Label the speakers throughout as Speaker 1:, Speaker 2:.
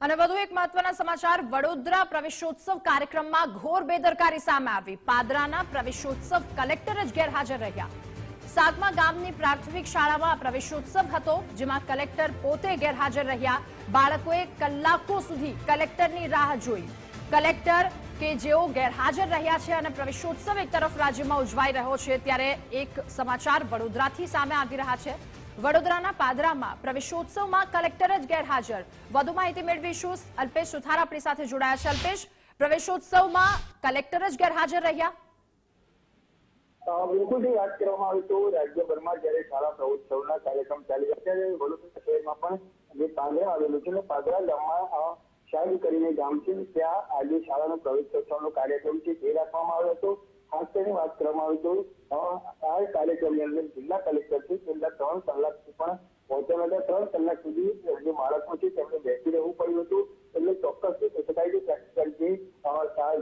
Speaker 1: અને વધુ એક મહત્વના સમાચાર, વડોદરા પ્રવેશોત્સવ કાર્યક્રમમાં ઘોર બેદરકારી સામે આવી. પાદરાના પ્રવેશોત્સવ કલેક્ટર જ ગેરહાજર રહ્યા. સાગમા ગામની પ્રાથમિક શાળામાં પ્રવેશોત્સવ હતો, જેમાં કલેક્ટર પોતે ગેરહાજર રહ્યા. બાળકોએ કલાકો સુધી કલેક્ટરની રાહ જોઈ. કલેક્ટર કે જેઓ ગેરહાજર રહ્યા છે અને પ્રવેશોત્સવ એક તરફ રાજ્યમાં ઉજવાઈ રહ્યો છે, ત્યારે એક સમાચાર વડોદરાથી સામે આવી રહ્યા છે. વડોદરાના પાદરામાં પ્રવેશોત્સવમાં કલેક્ટર જ ગેરહાજર. વધુ માહિતી મેળવીશું અલ્પેશ સુથાર આપણી સાથે જોડાયા છે. અલ્પેશ પ્રવેશોત્સવમાં કલેક્ટર જ ગેરહાજર રહ્યા?
Speaker 2: બિલકુલ વાત કરવામાં આવે તો રાજ્યભરમાં જયારે શાળા પ્રવોત્સવના કાર્યક્રમ ચાલી રહ્યા ત્યારે વડોદરા શહેરમાં પણ જે પાદરા આવેલું છે પાદરા ગામમાં અ, કરીને ગામ છે ત્યાં આજે શાળાનો પ્રવેશોત્સવનો કાર્યક્રમ છે તે રાખવામાં આવ્યો હતો. ખાસ કરીને વાત કરવામાં આવે તો આ કાર્યક્રમની અંદર જિલ્લા કલેક્ટર છે છેલ્લા ત્રણ કલાકથી પણ પહોંચ્યા હતા. ત્રણ કલાક સુધી જે બાળકો છે તેમને બેસી રહેવું પડ્યું હતું. એટલે ચોક્કસથી સોસાયટી પ્રેક્ટિકલ જે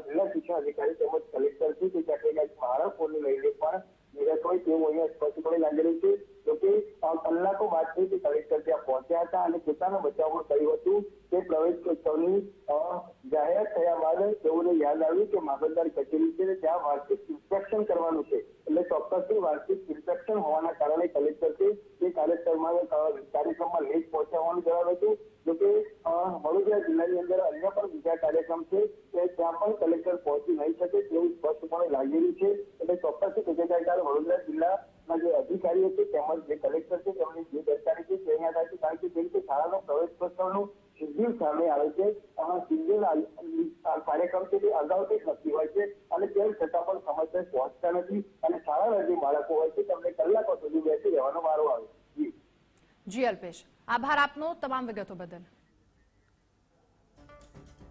Speaker 2: જિલ્લા શિક્ષણ અધિકારી તેમજ કલેક્ટર છે તે ક્યાંક બાળકોને લઈને પણ નિરસ હોય તેવું અહીંયા સ્પષ્ટપણે લાગી છે. જોકે કલાકો બાદ છે તે કલેક્ટર ત્યાં પહોંચ્યા હતા અને પોતાનો બચાવ પણ કર્યું હતું. તે પ્રવેશ ઉત્સવની જાહેરાત થયા બાદ તેઓને યાદ આવ્યું કે મામલતદાર કચેરી છે ત્યાં ઇન્સ્પેક્શન કરવાનું છે. એટલે વાર્ષિક ઇન્સ્પેક્શન હોવાના કારણે કલેક્ટર છે તે કાર્યક્રમમાં કાર્યક્રમમાં લેટ પહોંચાડવાનું જણાવ્યું હતું જોકે વડોદરા જિલ્લાની અંદર અન્ય પણ બીજા કાર્યક્રમ છે કે ત્યાં પણ કલેક્ટર પહોંચી નહીં શકે તેવું સ્પષ્ટપણે લાગેલું છે. એટલે ચોક્કસ તકેદારી વડોદરા જિલ્લાના જે અધિકારીઓ છે તેમજ જે કલેક્ટર છે તેમની જે દરકારી છે તે અહીંયા થાય છે કારણ કે જે રીતે શાળાનો પ્રવેશોત્સવનું શિડ્યુલ સામે આવે છે. આ કાર્યક્રમ છે અગાઉથી નક્કી હોય છે અને તેમ છતાં પણ સમસ્યા પહોંચતા નથી અને શાળાના જે બાળકો હોય છે તમને કલાકો સુધી બેસી રહેવાનો વારો આવે છે. જી.
Speaker 1: જી, અલ્પેશ. આભાર આપનો તમામ વિગતો બદલ.